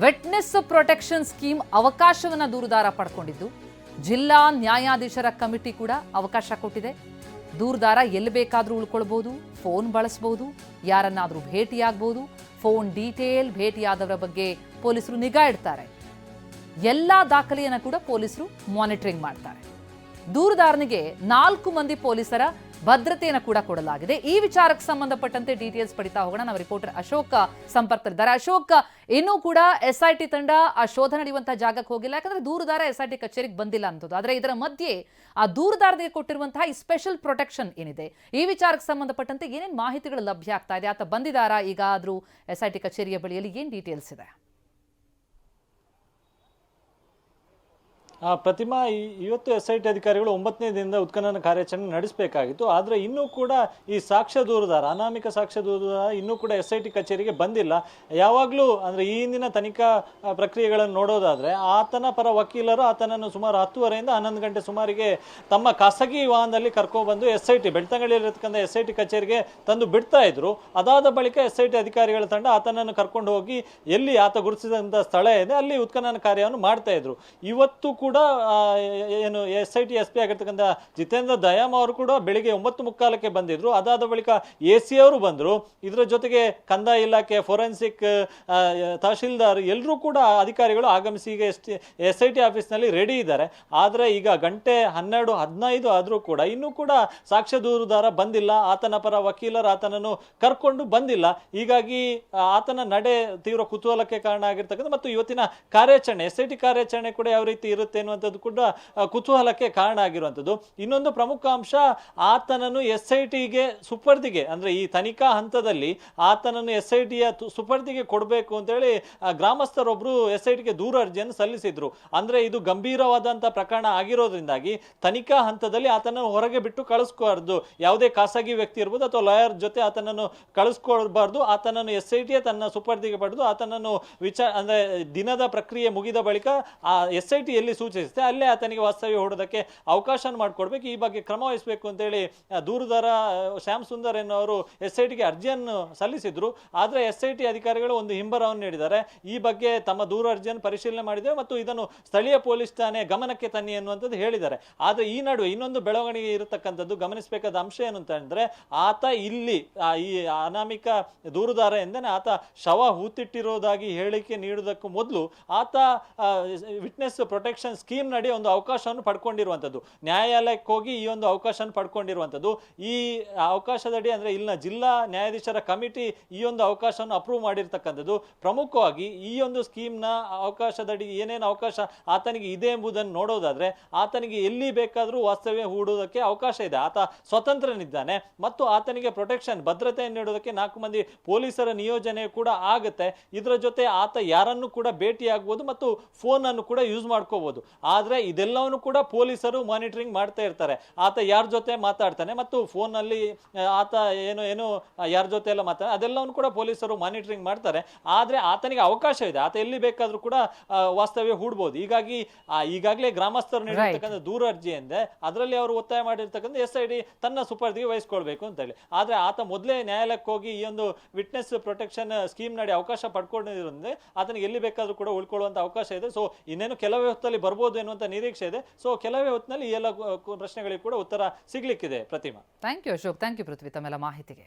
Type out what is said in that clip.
Witness protection scheme ಅವಕಾಶವನ್ನ ದೂರುದಾರ ಪಡ್ಕೊಂಡಿದ್ದು ಜಿಲ್ಲಾ ನ್ಯಾಯಾಧೀಶರ ಕಮಿಟಿ ಕೂಡ ಅವಕಾಶ ಕೊಟ್ಟಿದೆ ದೂರುದಾರ ಎಲ್ಲಿ ಬೇಕಾದರೂ ಉಳ್ಕೊಳ್ಬೋದು ಫೋನ್ ಬಳಸಬಹುದು ಯಾರನ್ನಾದರೂ ಭೇಟಿಯಾಗ್ಬೋದು ಫೋನ್ ಡೀಟೇಲ್ ಭೇಟಿಯಾದವರ ಬಗ್ಗೆ ಪೊಲೀಸರು ನಿಗಾ ಇಡ್ತಾರೆ ಎಲ್ಲ ದಾಖಲೆಯನ್ನು ಕೂಡ ಪೊಲೀಸರು ಮಾನಿಟರಿಂಗ್ ಮಾಡ್ತಾರೆ ದೂರುದಾರನಿಗೆ ನಾಲ್ಕು ಮಂದಿ ಪೊಲೀಸರ ಭದ್ರತೆಯನ್ನು ಕೂಡ ಕೊಡಲಾಗಿದೆ. ಈ ವಿಚಾರಕ್ಕೆ ಸಂಬಂಧಪಟ್ಟಂತೆ ಡೀಟೇಲ್ಸ್ ಪಡಿತಾ ಹೋಗೋಣ. ನಮ್ಮ ರಿಪೋರ್ಟರ್ ಅಶೋಕ್ ಸಂಪರ್ಕದಲ್ಲಿದ್ದಾರೆ. ಅಶೋಕ್, ಇನ್ನೂ ಕೂಡ ಎಸ್ ಐ ಟಿ ತಂಡ ಆ ಶೋಧ ನಡೆಯುವಂತಹ ಜಾಗಕ್ಕೆ ಹೋಗಿಲ್ಲ. ಯಾಕಂದ್ರೆ ದೂರುದಾರ ಎಸ್ ಐ ಟಿ ಕಚೇರಿಗೆ ಬಂದಿಲ್ಲ ಅಂತದ್ದು ಆದ್ರೆ ಇದರ ಮಧ್ಯೆ ಆ ದೂರುದಾರನಿಗೆ ಕೊಟ್ಟಿರುವಂತಹ ಸ್ಪೆಷಲ್ ಪ್ರೊಟೆಕ್ಷನ್ ಏನಿದೆ? ಈ ವಿಚಾರಕ್ಕೆ ಸಂಬಂಧಪಟ್ಟಂತೆ ಏನೇನು ಮಾಹಿತಿಗಳು ಲಭ್ಯ ಆಗ್ತಾ ಇದೆ? ಆತ ಬಂದಿದಾರ ಈಗ ಆದ್ರೂ ಎಸ್ ಐ ಟಿ ಕಚೇರಿಯ ಬಳಿಯಲ್ಲಿ ಏನು ಡೀಟೇಲ್ಸ್ ಇದೆ? ಪ್ರತಿಮಾ ಇವತ್ತು ಎಸ್ ಐ ಟಿ ಅಧಿಕಾರಿಗಳು ಒಂಬತ್ತನೇ ದಿನದ ಉತ್ಖನನ ಕಾರ್ಯಾಚರಣೆ ನಡೆಸಬೇಕಾಗಿತ್ತು. ಆದರೆ ಇನ್ನೂ ಕೂಡ ಈ ಸಾಕ್ಷ್ಯ ದೂರದಾರ, ಅನಾಮಿಕ ಸಾಕ್ಷ್ಯ ದೂರದಾರ ಇನ್ನೂ ಕೂಡ ಎಸ್ ಐ ಟಿ ಕಚೇರಿಗೆ ಬಂದಿಲ್ಲ. ಯಾವಾಗಲೂ ಅಂದರೆ ಈ ಹಿಂದಿನ ತನಿಖಾ ಪ್ರಕ್ರಿಯೆಗಳನ್ನು ನೋಡೋದಾದರೆ ಆತನ ಪರ ವಕೀಲರು ಆತನನ್ನು ಸುಮಾರು ಹತ್ತುವರೆಯಿಂದ ಹನ್ನೊಂದು ಗಂಟೆ ಸುಮಾರಿಗೆ ತಮ್ಮ ಖಾಸಗಿ ವಾಹನದಲ್ಲಿ ಕರ್ಕೊಬಂದು ಎಸ್ ಐ ಟಿ ಬೆಳ್ತಂಗಡಿಯಲ್ಲಿರ್ತಕ್ಕಂಥ ಎಸ್ ಐ ಟಿ ಕಚೇರಿಗೆ ತಂದು ಬಿಡ್ತಾ ಇದ್ರು. ಅದಾದ ಬಳಿಕ ಎಸ್ ಐ ಟಿ ಅಧಿಕಾರಿಗಳ ತಂಡ ಆತನನ್ನು ಕರ್ಕೊಂಡು ಹೋಗಿ ಎಲ್ಲಿ ಆತ ಗುರುತಿಸಿದಂಥ ಸ್ಥಳ ಇದೆ, ಅಲ್ಲಿ ಉತ್ಖನನ ಕಾರ್ಯವನ್ನು ಮಾಡ್ತಾ ಇದ್ರು. ಇವತ್ತು ಕೂಡ ಆ, ಏನು S I T S P ಆಗಿರ್ತಕ್ಕಂಥ ಜಿತೇಂದ್ರ ದಯಾಮ್ ಅವರು ಕೂಡ ಬೆಳಿಗ್ಗೆ ಒಂಬತ್ತು ಮುಕ್ಕಾಲಕ್ಕೆ ಬಂದಿದ್ರು. ಅದಾದ ಬಳಿಕ ಎ ಸಿ ಅವರು ಬಂದರು. ಇದರ ಜೊತೆಗೆ ಕಂದಾಯ ಇಲಾಖೆ ಫೋರೆನ್ಸಿಕ್ ತಹಶೀಲ್ದಾರ್ ಎಲ್ಲರೂ ಕೂಡ ಅಧಿಕಾರಿಗಳು ಆಗಮಿಸಿ ಈಗ ಎಸ್ ಎಸ್ ಐ ಟಿ ಆಫೀಸ್ನಲ್ಲಿ ರೆಡಿ ಇದ್ದಾರೆ. ಆದರೆ ಈಗ ಗಂಟೆ ಹನ್ನೆರಡು ಹದಿನೈದು ಆದರೂ ಕೂಡ ಇನ್ನೂ ಕೂಡ ಸಾಕ್ಷ್ಯ ದೂರುದಾರ ಬಂದಿಲ್ಲ. ಆತನ ಪರ ವಕೀಲರು ಆತನನ್ನು ಕರ್ಕೊಂಡು ಬಂದಿಲ್ಲ. ಹೀಗಾಗಿ ಆತನ ನಡೆ ತೀವ್ರ ಕುತೂಹಲಕ್ಕೆ ಕಾರಣ ಆಗಿರ್ತಕ್ಕಂಥ ಮತ್ತು ಇವತ್ತಿನ ಕಾರ್ಯಾಚರಣೆ ಎಸ್ ಐ ಟಿ ಕಾರ್ಯಾಚರಣೆ ಕೂಡ ಯಾವ ರೀತಿ ಇರುತ್ತೆ ಅನ್ನುವಂಥದ್ದು ಕೂಡ ಕುತೂಹಲಕ್ಕೆ ಕಾರಣ ಆಗಿರುವಂಥದ್ದು. ಇನ್ನೊಂದು ಪ್ರಮುಖ ಅಂಶ, ಆತನನ್ನು ಎಸ್ ಐ ಟಿಗೆ ಸುಪರ್ದಿಗೆ, ಅಂದ್ರೆ ಈ ತನಿಖಾ ಹಂತದಲ್ಲಿ ಆತನನ್ನು ಎಸ್ ಐ ಟಿಯ ಸುಪರ್ದಿಗೆ ಕೊಡಬೇಕು ಅಂತೇಳಿ ಹೇಳಿ ಗ್ರಾಮಸ್ಥರೊಬ್ರು ಎಸ್ ಐ ಟಿಗೆ ದೂರ ಅರ್ಜಿಯನ್ನು ಸಲ್ಲಿಸಿದ್ರು. ಅಂದ್ರೆ ಇದು ಗಂಭೀರವಾದಂಥ ಪ್ರಕರಣ ಆಗಿರೋದ್ರಿಂದಾಗಿ ತನಿಖಾ ಹಂತದಲ್ಲಿ ಆತನನ್ನು ಹೊರಗೆ ಬಿಟ್ಟು ಕಳಿಸ್ಕೋಬಾರ್ದು ಯಾವುದೇ ಖಾಸಗಿ ವ್ಯಕ್ತಿ ಇರ್ಬೋದು ಅಥವಾ ಲಾಯರ್ ಜೊತೆ ಆತನನ್ನು ಕಳಿಸ್ಕೊಳ್ಬಾರ್ದು. ಆತನನ್ನು ಎಸ್ ಐ ಟಿಯ ತನ್ನ ಸುಪರ್ದಿಗೆ ಪಡೆದು ಆತನನ್ನು ವಿಚಾರ, ಅಂದ್ರೆ ದಿನದ ಪ್ರಕ್ರಿಯೆ ಮುಗಿದ ಬಳಿಕ ಆ ಎಸ್ ಐ ಟಿ ಎಲ್ಲಿ ಸೂಚಿಸುತ್ತೆ. ಅಲ್ಲೇ ಆತನಿಗೆ ವಾಸ್ತವ್ಯ ಹೂಡೋದಕ್ಕೆ ಅವಕಾಶ ಮಾಡಿಕೊಡ್ಬೇಕು. ಈ ಬಗ್ಗೆ ಕ್ರಮ ವಹಿಸಬೇಕು ಅಂತೇಳಿ ದೂರುದಾರ ಶ್ಯಾಮ್ ಸುಂದರ್ ಎನ್ನುವರು ಎಸ್ ಐ ಟಿಗೆ ಅರ್ಜಿಯನ್ನು ಸಲ್ಲಿಸಿದ್ರು. ಆದರೆ ಎಸ್ ಐ ಟಿ ಅಧಿಕಾರಿಗಳು ಒಂದು ಹಿಂಬರವನ್ನು ನೀಡಿದ್ದಾರೆ. ಈ ಬಗ್ಗೆ ತಮ್ಮ ದೂರು ಅರ್ಜಿಯನ್ನು ಪರಿಶೀಲನೆ ಮಾಡಿದ್ದೇವೆ ಮತ್ತು ಇದನ್ನು ಸ್ಥಳೀಯ ಪೊಲೀಸ್ ಠಾಣೆ ಗಮನಕ್ಕೆ ತನ್ನಿ ಎನ್ನುವಂಥದ್ದು ಹೇಳಿದ್ದಾರೆ. ಆದರೆ ಈ ನಡುವೆ ಇನ್ನೊಂದು ಬೆಳವಣಿಗೆ ಇರತಕ್ಕಂಥದ್ದು ಗಮನಿಸಬೇಕಾದ ಅಂಶ ಏನು ಆತ ಇಲ್ಲಿ ಈ ಅನಾಮಿಕ ದೂರುದಾರ ಎಂದರೆ ಆತ ಶವ ಹೂತಿಟ್ಟಿರೋದಾಗಿ ಹೇಳಿಕೆ ನೀಡುವುದಕ್ಕೂ ಮೊದಲು ಆತ ವಿಟ್ನೆಸ್ ಪ್ರೊಟೆಕ್ಷನ್ ಸ್ಕೀಮ್ ನಡಿ ಒಂದು ಅವಕಾಶವನ್ನು ಪಡ್ಕೊಂಡಿರುವಂಥದ್ದು. ನ್ಯಾಯಾಲಯಕ್ಕೆ ಹೋಗಿ ಈ ಒಂದು ಅವಕಾಶವನ್ನು ಪಡ್ಕೊಂಡಿರುವಂಥದ್ದು. ಈ ಅವಕಾಶದಡಿ ಅಂದರೆ ಇಲ್ಲಿನ ಜಿಲ್ಲಾ ನ್ಯಾಯಾಧೀಶರ ಕಮಿಟಿ ಈ ಒಂದು ಅವಕಾಶವನ್ನು ಅಪ್ರೂವ್ ಮಾಡಿರ್ತಕ್ಕಂಥದ್ದು. ಪ್ರಮುಖವಾಗಿ ಈ ಒಂದು ಸ್ಕೀಮ್ನ ಅವಕಾಶದಡಿ ಏನೇನು ಅವಕಾಶ ಆತನಿಗೆ ಇದೆ ಎಂಬುದನ್ನು ನೋಡೋದಾದರೆ ಆತನಿಗೆ ಎಲ್ಲಿ ಬೇಕಾದರೂ ವಾಸ್ತವ್ಯ ಹೂಡೋದಕ್ಕೆ ಅವಕಾಶ ಇದೆ. ಆತ ಸ್ವತಂತ್ರನಿದ್ದಾನೆ ಮತ್ತು ಆತನಿಗೆ ಪ್ರೊಟೆಕ್ಷನ್ ಭದ್ರತೆಯನ್ನು ನೀಡೋದಕ್ಕೆ ನಾಲ್ಕು ಮಂದಿ ಪೊಲೀಸರ ನಿಯೋಜನೆ ಕೂಡ ಆಗುತ್ತೆ. ಇದರ ಜೊತೆ ಆತ ಯಾರನ್ನು ಕೂಡ ಭೇಟಿಯಾಗ್ಬೋದು ಮತ್ತು ಫೋನನ್ನು ಕೂಡ ಯೂಸ್ ಮಾಡ್ಕೋಬಹುದು ಆದ್ರೆ ಇದೆಲ್ಲವನ್ನು ಕೂಡ ಪೊಲೀಸರು ಮಾನಿಟರಿಂಗ್ ಮಾಡ್ತಾ ಇರ್ತಾರೆ. ಆತ ಯಾರ ಜೊತೆ ಮಾತಾಡ್ತಾನೆ ಮತ್ತು ಫೋನಲ್ಲಿ ಆತ ಏನು ಏನು ಯಾರ ಜೊತೆ ಎಲ್ಲ ಮಾತಾಡ ಅದೆಲ್ಲವನ್ನು ಕೂಡ ಪೊಲೀಸರು ಮಾನಿಟರಿಂಗ್ ಮಾಡ್ತಾರೆ. ಆದರೆ ಆತನಿಗೆ ಅವಕಾಶ ಇದೆ. ಆತ ಎಲ್ಲಿ ಬೇಕಾದರೂ ಕೂಡ ವಾಸ್ತವ್ಯ ಹೂಡ್ಬೋದು. ಹೀಗಾಗಿ ಈಗಾಗಲೇ ಗ್ರಾಮಸ್ಥರು ನೀಡಿರ್ತಕ್ಕಂಥ ದೂರ ಅರ್ಜಿ ಎಂದೆ ಅದರಲ್ಲಿ ಅವರು ಒತ್ತಾಯ ಮಾಡಿರ್ತಕ್ಕಂಥ ಎಸ್ ಐ ಡಿ ತನ್ನ ಸುಪರ್ದಿಗೆ ವಹಿಸ್ಕೊಳ್ಬೇಕು ಅಂತ ಹೇಳಿ. ಆದರೆ ಆತ ಮೊದಲೇ ನ್ಯಾಯಾಲಯಕ್ಕೆ ಹೋಗಿ ಈ ಒಂದು ವಿಟ್ನೆಸ್ ಪ್ರೊಟೆಕ್ಷನ್ ಸ್ಕೀಮ್ ನಡಿ ಅವಕಾಶ ಪಡ್ಕೊಂಡಿರೋದ್ರಿಂದ ಆತನಿಗೆ ಎಲ್ಲಿ ಬೇಕಾದರೂ ಕೂಡ ಉಳ್ಕೊಳ್ಳುವಂಥ ಅವಕಾಶ ಇದೆ. ಸೊ ಇನ್ನೇನು ಕೆಲವೇ ಹೊತ್ತಲ್ಲಿ ಬರ್ಬೋದು ಎನ್ನುವಂತ ನಿರೀಕ್ಷೆ ಇದೆ. ಸೊ ಕೆಲವೇ ಹೊತ್ತಿನಲ್ಲಿ ಈ ಎಲ್ಲ ಪ್ರಶ್ನೆಗಳಿಗೆ ಕೂಡ ಉತ್ತರ ಸಿಗ್ಲಿಕ್ಕಿದೆ Pratima. Thank you Ashok thank you Prithvi ತಮ್ಮೆಲ್ಲ ಮಾಹಿತಿಗೆ.